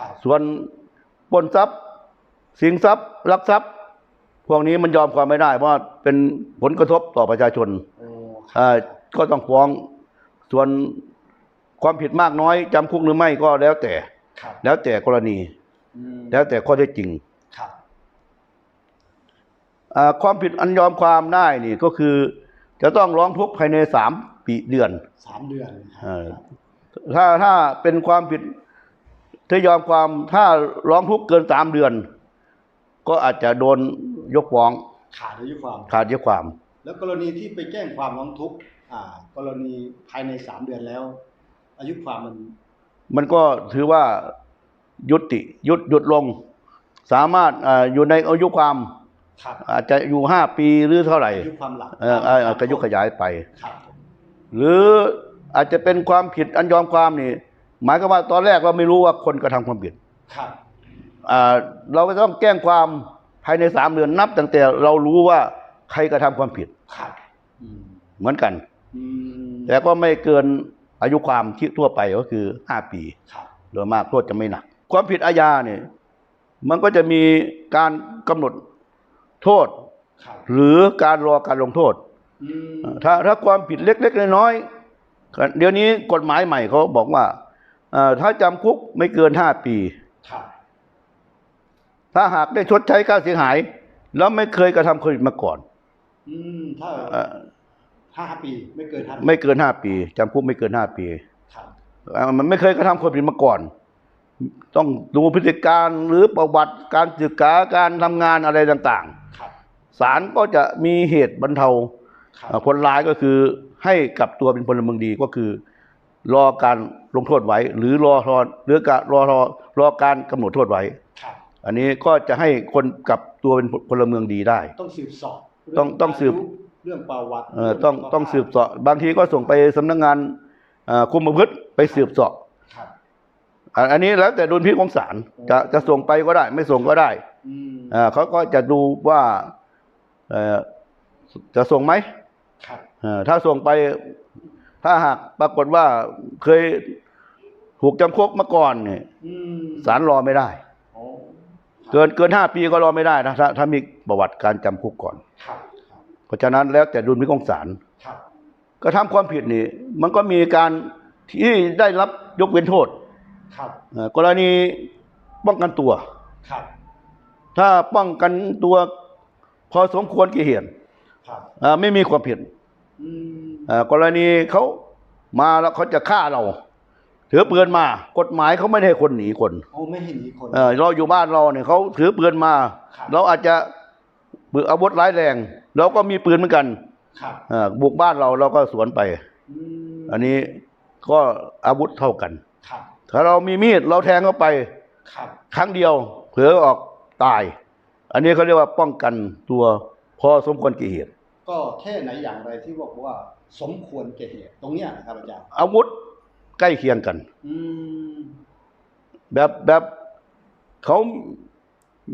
ครับส่วนปล้นทรัพย์ สิงทรัพย์ลักทรัพย์ พวกนี้มันยอมความไม่ได้ เพราะว่าเป็นผลกระทบต่อประชาชนโอ้คเอ่รับอก็ต้องฟ้อง ส่วนความผิดมากน้อยจำคุกหรือไม่ก็แล้วแต่ ครับแล้วแต่กรณี อืมแล้วแต่ข้อเท็จจริงครับ อ่าความผิดอันยอมความได้นี่ก็คือ จะต้องร้องทุกข์ภายในสามปีเดือน สามเดือนคเอรับอถ้าถ้าเป็นความผิด ถ้ายอมความถ้าร้องทุกข์เกินสามเดือน ก็อาจจะโดนยกฟ้อง ขาดอายุความ ขาดอายุความ แล้วกรณีที่ไปแจ้งความร้องทุกข์อ่า กรณีภายในสามเดือนแล้ว อายุความมัน มันก็ถือว่ายุติหยุดหยุดลง สามารถอ่าอยู่ในอายุความครับอาจจะอยู่ห้าปีหรือเท่าไหร่อายุความหลังเออเออเออกระยุกขยายไป ครับ หรืออาจจะเป็นความผิดอันยอมความนี่ หมายก็ว่าตอนแรกเราไม่รู้ว่าคนกระทำความผิดครับอ่าเราก็ต้องแจ้งความภายในสามเดือนนับตั้งแต่เรารู้ว่าใครกระทำความผิดครับอืมเหมือนกันอืมแต่ก็ไม่เกินอายุความที่ทั่วไปก็คือห้าปีครับโดยมากโทษจะไม่หนัก ความผิดอาญาเนี่ยมันก็จะมีการกำหนดโทษครับหรือการรอการลงโทษอืมถ้าถ้าความผิดเล็ก ๆ น้อยๆเดี๋ยวนี้กฎหมายใหม่เขาบอกว่าเอ่อ ถ้าจำคุกไม่เกินห้าปีครับถ้าหากได้ชดใช้ค่าเสียหาย แล้วไม่เคยกระทำความผิดมาก่อนอืมถ้าเอ่อห้าปีไม่เกินห้าปีไม่เกินห้าปีจำคุกไม่เกินห้าปีครับเอ่อมันไม่เคยกระทำความผิดมาก่อน ต้องดูพฤติการหรือประวัติการศึกษาการทำงานอะไรต่างครับๆศาลก็จะมีเหตุบรรเทาครับเอ่อคนร้ายก็คือให้กลับตัวเป็นพลเมืองดีก็คือ รอการลงโทษไว้ หรือรอรอหรือการรอรอรอการกำหนดโทษไว้ครับอันนี้ก็จะให้คนกลับตัวเป็นพลเมืองดีได้ ต้องสืบสอบต้องต้องสืบเรื่องประวัติเอ่อต้องต้องสืบเสาะบางทีก็ส่งไปสำนักงานเอ่อคุมประพฤติไปสืบเสาะครับอะอันนี้แล้วแต่ดุลพินิจของศาลจะจะส่งไปก็ได้ ไม่ส่งก็ได้อืมอ่าเขาก็จะดูว่าเอ่อจะส่งไหมครับเอ่อถ้าส่งไป ถ้าหากปรากฏว่าเคยถูกจำคุกมาก่อนเนี่ยอืมศาลรอไม่ได้โอ้เกินเกินห้าปีก็รอไม่ได้นะถ้าถ้ามีประวัติการจำคุกก่อนครับครับเพราะฉะนั้นแล้วแต่ดุลพินิจของศาลครับกระทำความผิดนี่ มันก็มีการที่ได้รับยกเว้นโทษครับเอ่อกรณีป้องกันตัวครับถ้าป้องกันตัวพอสมควรกี่เหตุครับอ่าไม่มีความผิดอืมอ่า กรณีเขามาแล้วเขาจะฆ่าเราถือปืนมา กฎหมายเขาไม่ได้ให้คนหนีคนโอ้ไม่เห็นมีคนเออเราอยู่บ้านเราเนี่ยเขาถือปืนมาครับเราอาจจะปืนอาวุธร้ายแรงเราก็มีปืนเหมือนกันครับอ่าบุกบ้านเราเราก็สวนไปอืมอันนี้ก็อาวุธเท่ากันครับถ้าเรามีมีดเราแทงเข้าไปครับครั้งเดียว เผลอออกตาย อันนี้เขาเรียกว่าป้องกันตัวพอสมควรกี่เหตุ ก็แค่ไหนอย่างไรที่บอกว่า สมควรแก่เหตุตรงเนี้ยนะครับอาจารย์อาวุธใกล้เคียงกัน อืมแบบแบบเขา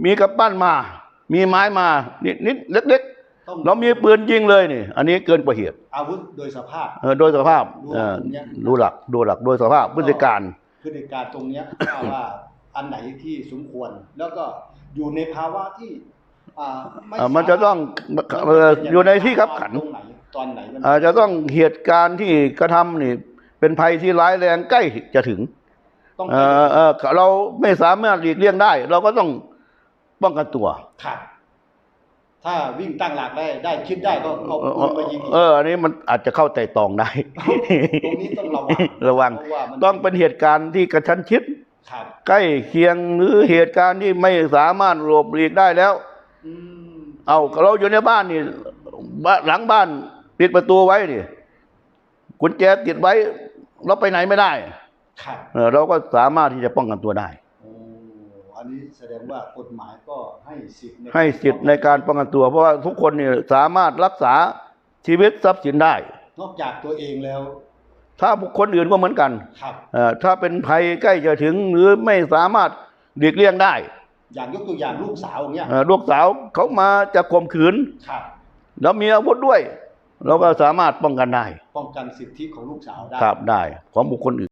มีกับปั้นมา มีไม้มา นิดนิดเล็กต้องๆเรามีปืนยิงเลยนี่ อันนี้เกินกว่าเหตุอาวุธโดยสภาพ เออโดยสภาพดูเออตรงเนี้ย ดูหลักดูหลักโดยสภาพพฤติการพฤติการตรงเนี้ยว่าว่าอันไหนที่สมควร แล้วก็อยู่ในภาวะที่ อ่าไอ่ามันจะต้องสามารถเอ่ออยู่ในที่ขับขัน ตรงไหนตอนไหนมันอาจจะต้องเหตุการณ์ที่กระทำนี่ เป็นภัยที่ร้ายแรงใกล้จะถึงต้องเออเออเราไม่สามารถหลีกเลี่ยงได้ เราก็ต้องป้องกันตัวขับถ้าวิ่งตั้งหลักได้ได้คิดได้ก็เอาปืนมายิงอีกเอออันนี้มันอาจจะเข้าไต่ตองได้ ตรงนี้ต้องระวังระวัง เพราะว่ามันต้องเป็นเหตุการณ์ที่กระชั้นชิด ครับ ใกล้เคียงหรือเหตุการณ์ที่ไม่สามารถหลบหลีกได้แล้วอืม เอาเราอยู่ในบ้านนี่บ้านหลังบ้านปิดประตูไว้นี่กุญแจติดไว้ เราไปไหนไม่ได้ครับเออเราก็สามารถที่จะป้องกันตัวได้โอ้อันนี้แสดงว่ากฎหมายก็ให้สิทธิ์ในให้สิทธิ์ในการป้องกันตัว เพราะว่าทุกคนเนี่ยสามารถรักษาชีวิตทรัพย์สินได้ นอกจากตัวเองแล้ว ถ้าบุคคลอื่นก็เหมือนกัน ครับเอ่อถ้าเป็นภัยใกล้จะถึงหรือไม่สามารถหลีกเลี่ยงได้ อย่างยกตัวอย่างลูกสาวอย่างเงี้ยเอ่อลูกสาวเขามาจะข่มขืนครับแล้วมีอาวุธด้วย เราก็สามารถป้องกันได้ ป้องกันสิทธิของลูกสาวได้ครับได้ของบุคคลอื่น